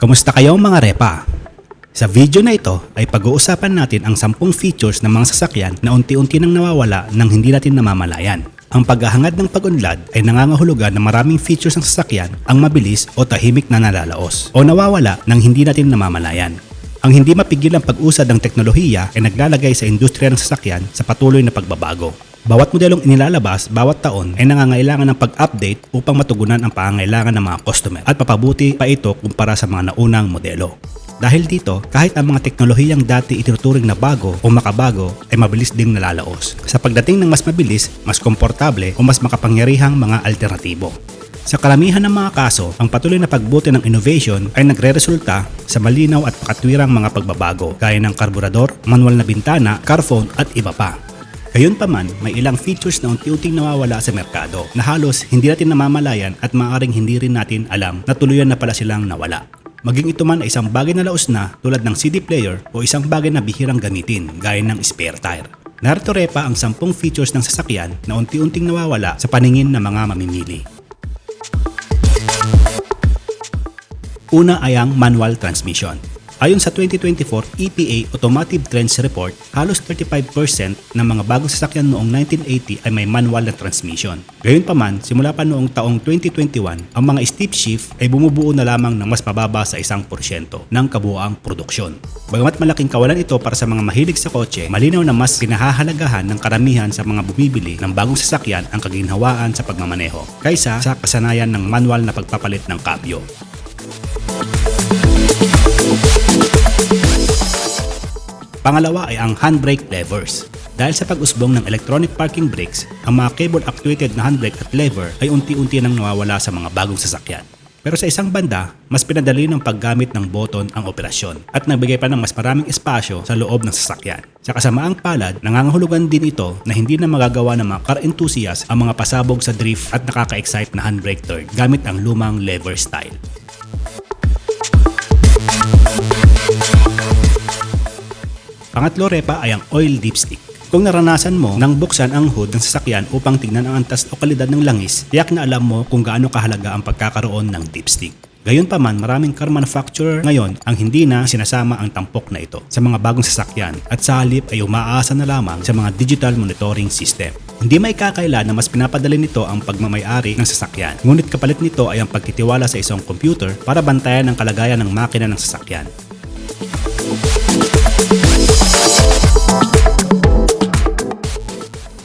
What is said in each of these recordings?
Kamusta kayo mga repa? Sa video na ito ay pag-uusapan natin ang 10 features ng mga sasakyan na unti-unti nang nawawala nang hindi natin namamalayan. Ang paghahangad ng pag-unlad ay nangangahulugan ng maraming features ng sasakyan ang mabilis o tahimik na nalalaos o nawawala nang hindi natin namamalayan. Ang hindi mapigilang pag-usad ng teknolohiya ay naglalagay sa industriya ng sasakyan sa patuloy na pagbabago. Bawat modelong inilalabas bawat taon ay nangangailangan ng pag-update upang matugunan ang pangangailangan ng mga customer at papabuti pa ito kumpara sa mga naunang modelo. Dahil dito, kahit ang mga teknolohiyang dati itinuturing na bago o makabago ay mabilis ding nalalaos. Sa pagdating ng mas mabilis, mas komportable o mas makapangyarihang mga alternatibo. Sa karamihan ng mga kaso, ang patuloy na pagbuti ng innovation ay nagre-resulta sa malinaw at pakatwirang mga pagbabago gaya ng karburador, manual na bintana, car phone at iba pa. Gayunpaman, may ilang features na unti-unting nawawala sa merkado na halos hindi natin namamalayan at maaaring hindi rin natin alam na tuluyan na pala silang nawala. Maging ito man ay isang bagay na laos na tulad ng CD player o isang bagay na bihirang gamitin gaya ng spare tire. Narito repa ang 10 features ng sasakyan na unti-unting nawawala sa paningin ng mga mamimili. Una ay ang manual transmission. Ayon sa 2024 EPA Automotive Trends Report, halos 35% ng mga bagong sasakyan noong 1980 ay may manual na transmission. Gayunpaman, simula pa noong taong 2021, ang mga steep shift ay bumubuo na lamang ng mas mababa sa 1% ng kabuoang produksyon. Bagamat malaking kawalan ito para sa mga mahilig sa kotse, malinaw na mas pinahahalagahan ng karamihan sa mga bumibili ng bagong sasakyan ang kaginhawaan sa pagmamaneho kaysa sa kasanayan ng manual na pagpapalit ng kabyo. Pangalawa ay ang handbrake levers. Dahil sa pag-usbong ng electronic parking brakes, ang mga cable-actuated na handbrake at lever ay unti-unti nang nawawala sa mga bagong sasakyan. Pero sa isang banda, mas pinadali ng paggamit ng boton ang operasyon at nagbigay pa ng mas maraming espasyo sa loob ng sasakyan. Sa kasamaang palad, nangangahulugan din ito na hindi na magagawa ng mga car enthusiasts ang mga pasabog sa drift at nakaka-excite na handbrake turn gamit ang lumang lever style. Pangatlo repa ay ang oil dipstick. Kung naranasan mo nang buksan ang hood ng sasakyan upang tingnan ang antas o kalidad ng langis, tiyak na alam mo kung gaano kahalaga ang pagkakaroon ng dipstick. Gayunpaman, maraming car manufacturer ngayon ang hindi na sinasama ang tampok na ito sa mga bagong sasakyan at sa halip ay umaasa na lamang sa mga digital monitoring system. Hindi may kakaila na mas pinapadali nito ang pagmamayari ng sasakyan. Ngunit kapalit nito ay ang pagtitiwala sa isang computer para bantayan ang kalagayan ng makina ng sasakyan.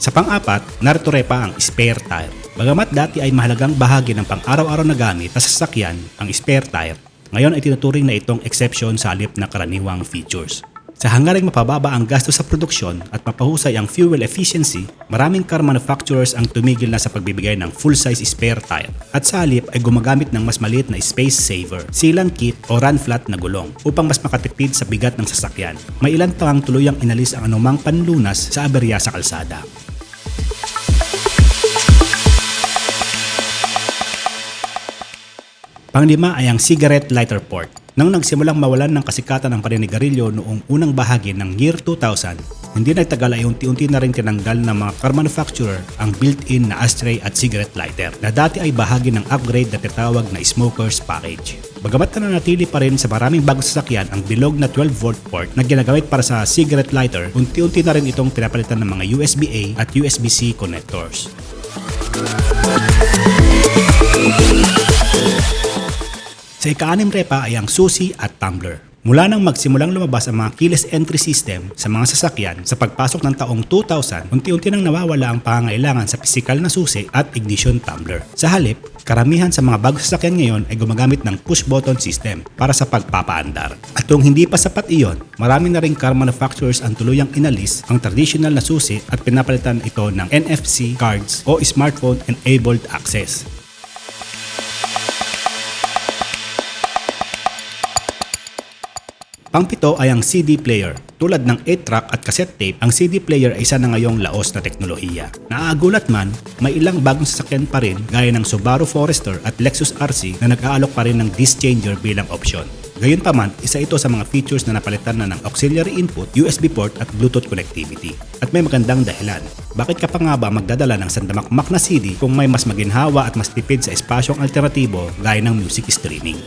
Sa pang-apat, narito repa ang spare tire. Bagamat dati ay mahalagang bahagi ng pang-araw-araw na gamit sa sasakyan ang spare tire, ngayon ay tinuturing na itong exception sa halip na karaniwang features. Sa hangaring mapababa ang gasto sa produksyon at mapahusay ang fuel efficiency, maraming car manufacturers ang tumigil na sa pagbibigay ng full-size spare tire at sa halip ay gumagamit ng mas maliit na space saver, sealant kit o run flat na gulong upang mas makatipid sa bigat ng sasakyan. May ilan pang tuluyang inalis ang anumang panlunas sa aberya sa kalsada. Panglima ay ang cigarette lighter port. Nang nagsimulang mawalan ng kasikatan ng paninigarilyo noong unang bahagi ng year 2000, hindi nagtagal ay unti-unti na rin tinanggal ng mga car manufacturer ang built-in na ashtray at cigarette lighter na dati ay bahagi ng upgrade na tinatawag na smoker's package. Bagamat nananatili pa rin sa maraming bagong sasakyan ang bilog na 12-volt port na ginagamit para sa cigarette lighter, unti-unti na rin itong pinapalitan ng mga USB-A at USB-C connectors. Sa ika-anim repa ay ang susi at tumbler. Mula nang magsimulang lumabas ang mga keyless entry system sa mga sasakyan sa pagpasok ng taong 2000, unti-unti nang nawawala ang pangangailangan sa pisikal na susi at ignition tumbler. Sa halip, karamihan sa mga bagong sasakyan ngayon ay gumagamit ng push-button system para sa pagpapaandar. At kung hindi pa sapat iyon, marami na rin car manufacturers ang tuluyang inalis ang traditional na susi at pinapalitan ito ng NFC cards o smartphone-enabled access. Pangpito ay ang CD player. Tulad ng 8-track at cassette tape, ang CD player ay isa na ngayong laos na teknolohiya. Naaagulat man, may ilang bagong sasakyan pa rin gaya ng Subaru Forester at Lexus RC na nag-aalok pa rin ng disc changer bilang option. Gayunpaman, isa ito sa mga features na napalitan na ng auxiliary input, USB port at Bluetooth connectivity. At may magandang dahilan. Bakit ka pa nga ba magdadala ng sandamakmak na CD kung may mas maginhawa at mas tipid sa espasyong alternatibo gaya ng music streaming?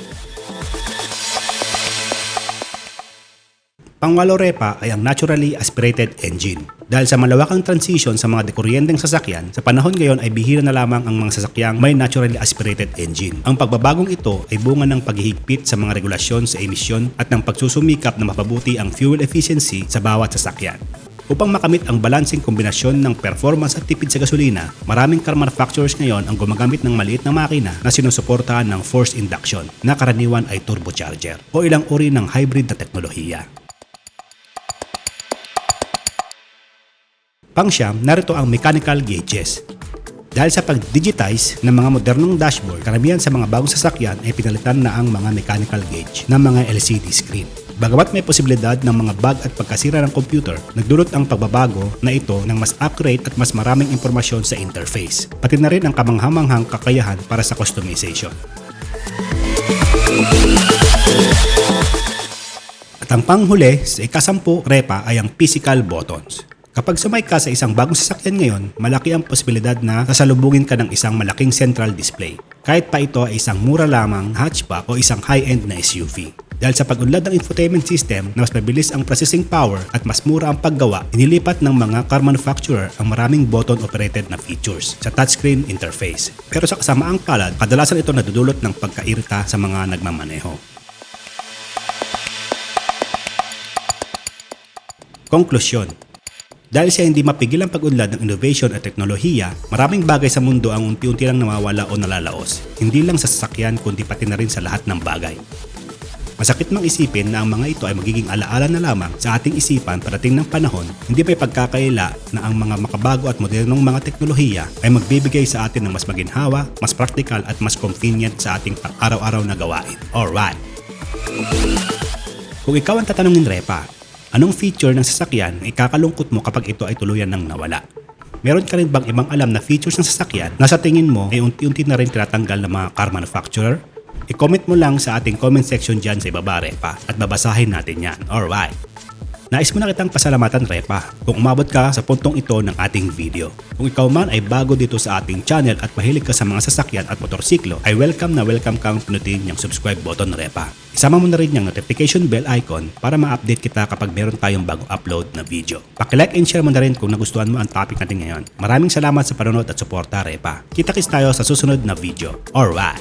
Pangwalo repa ay ang naturally aspirated engine. Dahil sa malawakang transition sa mga dekuryenteng sasakyan, sa panahon ngayon ay bihira na lamang ang mga sasakyang may naturally aspirated engine. Ang pagbabagong ito ay bunga ng paghihigpit sa mga regulasyon sa emisyon at ng pagsusumikap na mapabuti ang fuel efficiency sa bawat sasakyan. Upang makamit ang balancing kombinasyon ng performance at tipid sa gasolina, maraming car manufacturers ngayon ang gumagamit ng maliit na makina na sinusuportahan ng forced induction na karaniwan ay turbocharger o ilang uri ng hybrid na teknolohiya. Pangsyam, narito ang mechanical gauges. Dahil sa pag-digitize ng mga modernong dashboard, karamihan sa mga bagong sasakyan ay pinalitan na ang mga mechanical gauge ng mga LCD screen. Bagamat may posibilidad ng mga bug at pagkasira ng computer, nagdulot ang pagbabago na ito ng mas accurate at mas maraming impormasyon sa interface. Pati na rin ang kamanghamanghang kakayahan para sa customization. At ang panghuli sa ikasampu repa ay ang physical buttons. Kapag sumay ka sa isang bagong sasakyan ngayon, malaki ang posibilidad na sasalubungin ka ng isang malaking central display. Kahit pa ito ay isang mura lamang hatchback o isang high-end na SUV. Dahil sa pag-unlad ng infotainment system na mas mabilis ang processing power at mas mura ang paggawa, inilipat ng mga car manufacturer ang maraming button-operated na features sa touchscreen interface. Pero sa kasamaang palad, kadalasan ito nadudulot ng pagkairita sa mga nagmamaneho. Konklusyon dahil siya hindi mapigil ang pag-unlad ng innovation at teknolohiya, maraming bagay sa mundo ang unti-unti lang nawawala o nalalaos. Hindi lang sa sasakyan kundi pati na rin sa lahat ng bagay. Masakit mang isipin na ang mga ito ay magiging alaala na lamang sa ating isipan parating ng panahon, hindi may pagkakaila na ang mga makabago at modernong mga teknolohiya ay magbibigay sa atin ng mas maginhawa, mas practical at mas convenient sa ating pang-araw-araw na gawain. Alright! Kung ikaw ang tatanungin Repa, anong feature ng sasakyan ay kakalungkot mo kapag ito ay tuluyan ng nawala? Meron ka rin bang ibang alam na features ng sasakyan na sa tingin mo ay unti-unti na rin tinatanggal ng mga car manufacturer? I-comment mo lang sa ating comment section dyan sa ibaba, Repa, at babasahin natin yan. Alright! Nais mo na kitang pasalamatan, Repa, kung umabot ka sa puntong ito ng ating video. Kung ikaw man ay bago dito sa ating channel at mahilig ka sa mga sasakyan at motorsiklo, ay welcome na welcome kang pinutin yung subscribe button, Repa. Isama mo na rin yung notification bell icon para ma-update kita kapag meron tayong bagong upload na video. Pakilike and share mo na rin kung nagustuhan mo ang topic natin ngayon. Maraming salamat sa panonood at suporta, Repa. Kita-kits tayo sa susunod na video. Alright!